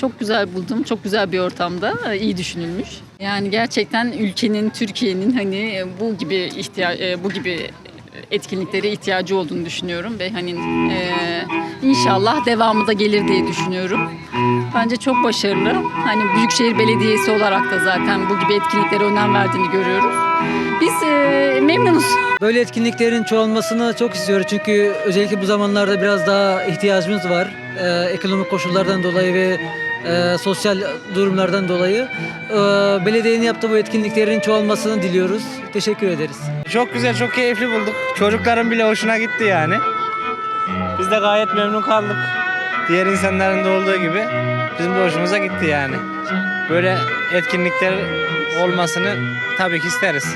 Çok güzel buldum. Çok güzel bir ortamda. e, iyi düşünülmüş. Yani gerçekten ülkenin, Türkiye'nin hani e, bu gibi ihtiya e, bu gibi etkinliklere ihtiyacı olduğunu düşünüyorum ve hani e, inşallah devamı da gelir diye düşünüyorum. Bence çok başarılı. Hani Büyükşehir Belediyesi olarak da zaten bu gibi etkinliklere önem verdiğini görüyoruz. Biz e, memnunuz. Böyle etkinliklerin çoğalmasını çok istiyoruz çünkü özellikle bu zamanlarda biraz daha ihtiyacımız var. Ee, ekonomik koşullardan dolayı ve e, sosyal durumlardan dolayı. Ee, belediyenin yaptığı bu etkinliklerin çoğalmasını diliyoruz. Teşekkür ederiz. Çok güzel, çok keyifli bulduk. Çocukların bile hoşuna gitti yani. Biz de gayet memnun kaldık. Diğer insanların da olduğu gibi bizim de hoşumuza gitti yani. Böyle etkinlikler olmasını tabii ki isteriz.